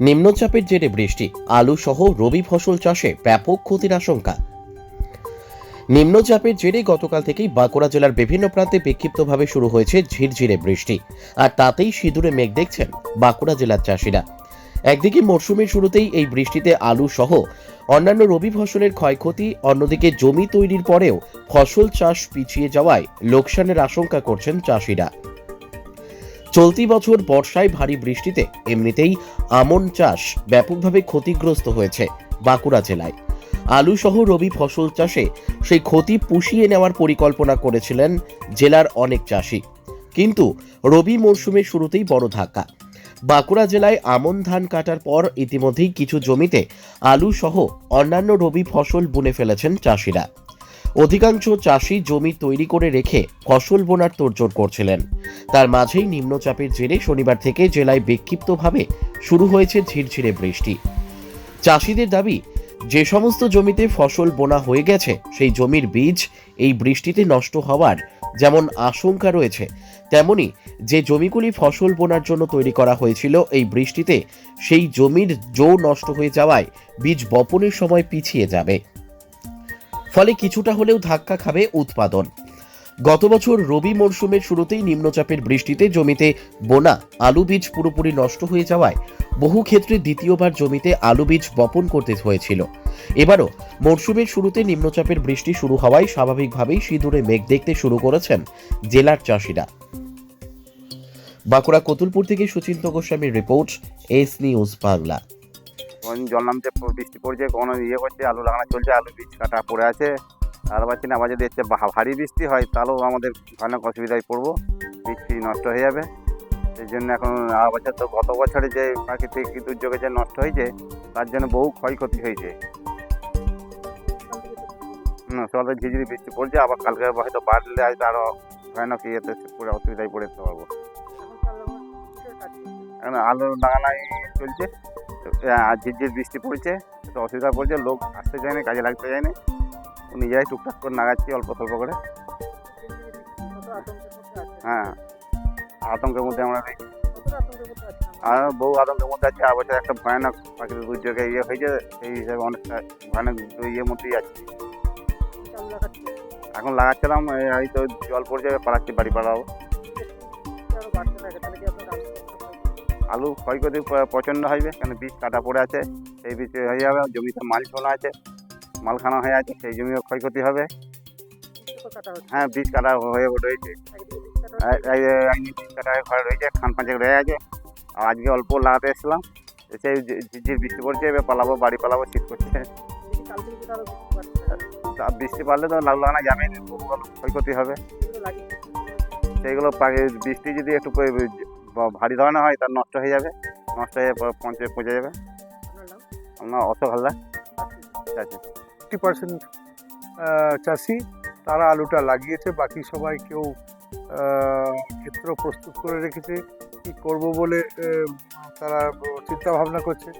নিম্নচাপের জেরে বৃষ্টি, আলু সহ রবি ফসল চাষে ব্যাপক ক্ষতির আশঙ্কা। নিম্নচাপের জেরে গতকাল থেকেই বাঁকুড়া জেলার বিভিন্ন প্রান্তে বিক্ষিপ্তভাবে শুরু হয়েছে ঝিরঝিরে বৃষ্টি। আর তাতেই সিঁদুরে মেঘ দেখছেন বাঁকুড়া জেলার চাষিরা। একদিকে মরশুমের শুরুতেই এই বৃষ্টিতে আলু সহ অন্যান্য রবি ফসলের ক্ষয়ক্ষতি, অন্যদিকে জমি তৈরির পরেও ফসল চাষ পিছিয়ে যাওয়ায় লোকসানের আশঙ্কা করছেন চাষিরা। চলতি বছর বর্ষায় ভারী বৃষ্টিতে এমনিতেই আমন চাষ ব্যাপকভাবে ক্ষতিগ্রস্ত হয়েছে বাঁকুড়া জেলায়। আলু সহ রবি ফসল চাষে সেই ক্ষতি পুষিয়ে নেওয়ার পরিকল্পনা করেছিলেন জেলার অনেক চাষি। কিন্তু রবি মরশুমের শুরুতেই বড় ধাক্কা। বাঁকুড়া জেলায় আমন ধান কাটার পর ইতিমধ্যেই কিছু জমিতে আলু সহ অন্যান্য রবি ফসল বুনে ফেলেছেন চাষিরা। অধিকাংশ চাষি জমি তৈরি করে রেখে ফসল বোনার তোড়জোড় করছিলেন। তার মাঝেই নিম্নচাপের জেরে শনিবার থেকে জেলায় বিক্ষিপ্তভাবে শুরু হয়েছে ঝিরঝিরে বৃষ্টি। চাষিদের দাবি, যে সমস্ত জমিতে ফসল বোনা হয়ে গেছে, সেই জমির বীজ এই বৃষ্টিতে নষ্ট হওয়ার যেমন আশঙ্কা রয়েছে, তেমনি যে জমিগুলি ফসল বোনার জন্য তৈরি করা হয়েছিল এই বৃষ্টিতে সেই জমির জো নষ্ট হয়ে যাওয়ায় বীজ বপনের সময় পিছিয়ে যাবে। ফলে কিছুটা হলেও ধাক্কা খাবে উৎপাদন। গত বছর রবি মরশুমের শুরুতেই নিম্নচাপের বৃষ্টিতে জমিতে বোনা, আলু বীজ পুরোপুরি নষ্ট হয়ে যাওয়ায় বহু ক্ষেত্রে দ্বিতীয়বার জমিতে আলু বীজ বপন করতে হয়েছিল। এবারও মরশুমের শুরুতে নিম্নচাপের বৃষ্টি শুরু হওয়ায় স্বাভাবিকভাবেই সিঁদুরে মেঘ দেখতে শুরু করেছেন জেলার চাষিরা। বাঁকুড়া কতুলপুর থেকে সুচিন্ত গোস্বামীর রিপোর্ট, এস নিউজ বাংলা। কোন জল নামছে বৃষ্টি পড়ছে কোনো ইয়ে করছে আলু লাগানো চলছে আলু বীজ কাটা পড়ে আছে। আর পাচ্ছি না আবার যদি হচ্ছে ভারী বৃষ্টি হয় তাহলেও আমাদের অনেক অসুবিধায় পড়ব। বীজ ফিজ নষ্ট হয়ে যাবে। সেই জন্য এখন আর বছর তো গত বছরে যে প্রাকৃতিক দুর্যোগে যে নষ্ট হয়েছে তার জন্য বহু ক্ষয়ক্ষতি হয়েছে। হুম সকালে ঝিঝিরি বৃষ্টি পড়ছে আবার কালকে হয়তো বাড়লে হয়তো আরও ভয়ানক ইয়েতে পুরো অসুবিধায় পড়ে যেতে পারব। এখন আলু লাগানাই চলছে। ঝিরঝির বৃষ্টি পড়ছে, একটু অসুবিধা পড়ছে, লোক আসতে চায় না কাজে লাগতে চায় না নিজেরাই টুকটাক করে নাগাচ্ছি, অল্প স্বল্প করে। হ্যাঁ আতঙ্কের মধ্যে আমরা নেই আর বহু আতঙ্কের মধ্যে আছে আর বছর একটা ভয়ানক প্রাকৃতিক দুর্যোগে ইয়ে হয়েছে, সেই হিসাবে অনেকটা ভয়ানক ইয়ের মধ্যেই আছে। এখন লাগাচ্ছিলাম, এই তো জল পড়ছে, পাড়াচ্ছি বাড়ি পাড়াবো আলু ক্ষয়ক্ষতি প্রচণ্ড হবে কেন বীজ কাটা পড়ে আছে, সেই বীজ হয়ে যাবে জমিতে মাল ছোলা আছে, মালখানা হয়ে আছে, সেই জমিও ক্ষয়ক্ষতি হবে। হ্যাঁ বীজ কাটা হয়ে রয়েছে। রয়েছে, খান পাঁচেক রয়ে আছে। আর আজকে অল্প লাগাতে এসেছিলাম, এসে ঝিরঝির বৃষ্টি পড়ছে, এবার পালাবো, বাড়ি পালাবো, শীত করছে বৃষ্টি পারলে তো লাউ লাগানো যাবে ক্ষয়ক্ষতি হবে। সেইগুলো বৃষ্টি যদি একটু ভারী ধরনের হয় তার নষ্ট হয়ে যাবে, নষ্ট হয়ে প- পচে যাবে। আপনার অশোক হালদার ফিফটি পার্সেন্ট চাষি, তারা আলুটা লাগিয়েছে, বাকি সবাই কেউ ক্ষেত্র প্রস্তুত করে রেখেছে। কি করব বলে তারা চিন্তা ভাবনা করছে।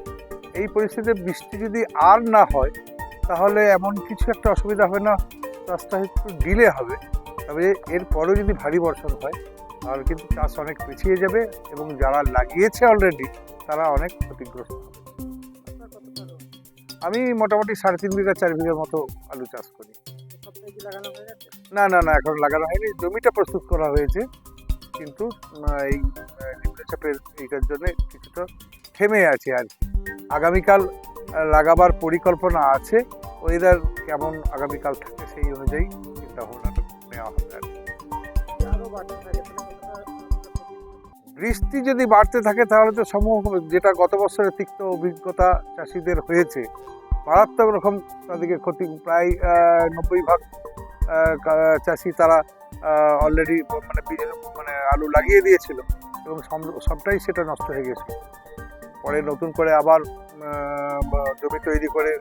এই পরিস্থিতিতে বৃষ্টি যদি আর না হয়, তাহলে এমন কিছু একটা অসুবিধা হবে না। চাষটা একটু ডিলে হবে। তবে এরপরেও যদি ভারী বর্ষণ হয় তাহলে কিন্তু চাষ অনেক পিছিয়ে যাবে এবং যারা লাগিয়েছে অলরেডি তারা অনেক ক্ষতিগ্রস্ত হবে। আমি মোটামুটি সাড়ে তিন বিঘা, চার বিঘার মতো আলু চাষ করি। না না না, এখন লাগানো হয়নি। জমিটা প্রস্তুত করা হয়েছে, কিন্তু এই নিম্নচাপের এইটার জন্য কিছুটা থেমে আছে আর কি। আগামীকাল লাগাবার পরিকল্পনা আছে। ওয়েদার কেমন আগামীকাল থাকে সেই অনুযায়ী চিন্তা ভাবনাটা নেওয়া হবে আর কি। বৃষ্টি যদি বাড়তে থাকে, তাহলে তো সমূহ যেটা গত বছরের তিক্ত অভিজ্ঞতা চাষিদের হয়েছে, মারাত্মক রকম তাদেরকে ক্ষতি, প্রায় নব্বই ভাগ চাষি তারা অলরেডি মানে বীজের মানে আলু লাগিয়ে দিয়েছিল এবং সবটাই সেটা নষ্ট হয়ে গেছিল পরে নতুন করে আবার জমি তৈরি করে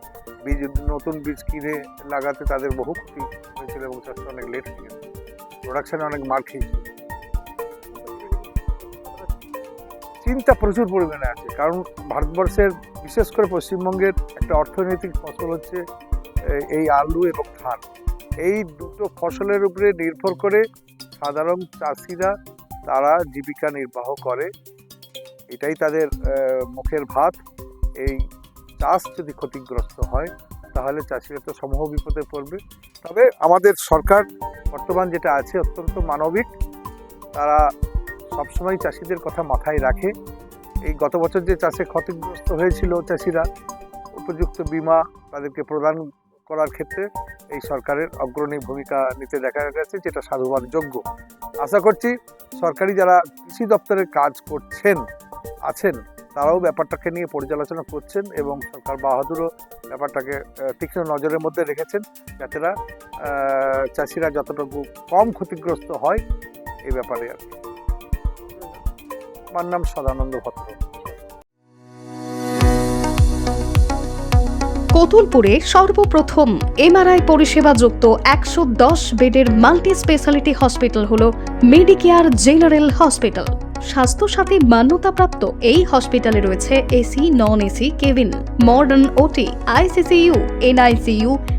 বীজ, নতুন বীজ কিনে লাগাতে তাদের বহু ক্ষতি হয়েছিল এবং চাষটা অনেক লেট হয়ে গেছে। প্রোডাকশনে অনেক মার খেয়েছিল চিন্তা প্রচুর পরিমাণে আছে। কারণ ভারতবর্ষের বিশেষ করে পশ্চিমবঙ্গের একটা অর্থনৈতিক ফসল হচ্ছে এই আলু এবং ধান। এই দুটো ফসলের উপরে নির্ভর করে সাধারণ চাষিরা তারা জীবিকা নির্বাহ করে। এটাই তাদের মুখের ভাত। এই চাষ যদি ক্ষতিগ্রস্ত হয়, তাহলে চাষিরা তো সমূহ বিপদে পড়বে। তবে আমাদের সরকার বর্তমান যেটা আছে অত্যন্ত মানবিক। তারা সবসময় চাষিদের কথা মাথায় রাখে এই গত বছর যে চাষে ক্ষতিগ্রস্ত হয়েছিল চাষিরা, উপযুক্ত বীমা তাদেরকে প্রদান করার ক্ষেত্রে এই সরকারের অগ্রণী ভূমিকা নিতে দেখা গেছে, যেটা সাধুবাদ যোগ্য আশা করছি সরকারি যারা কৃষি দপ্তরের কাজ করছেন, আছেন, তারাও ব্যাপারটাকে নিয়ে পর্যালোচনা করছেন এবং সরকার বাহাদুরও ব্যাপারটাকে তীক্ষ্ণ নজরের মধ্যে রেখেছেন যাতে চাষিরা যতটুকু কম ক্ষতিগ্রস্ত হয়, এই ব্যাপারে আর কি। আমার নাম সদানন্দ ভদ্র কতুলপুরে সর্বপ্রথম এমআরআই পরিষেবা যুক্ত একশো দশ বেডের মাল্টি স্পেশালিটি হসপিটাল হল মেডিকেয়ার জেনারেল হসপিটাল। স্বাস্থ্যসাথী মান্যতাপ্রাপ্ত এই হসপিটালে রয়েছে AC, non AC, cabin, modern OT, ICCU, NICU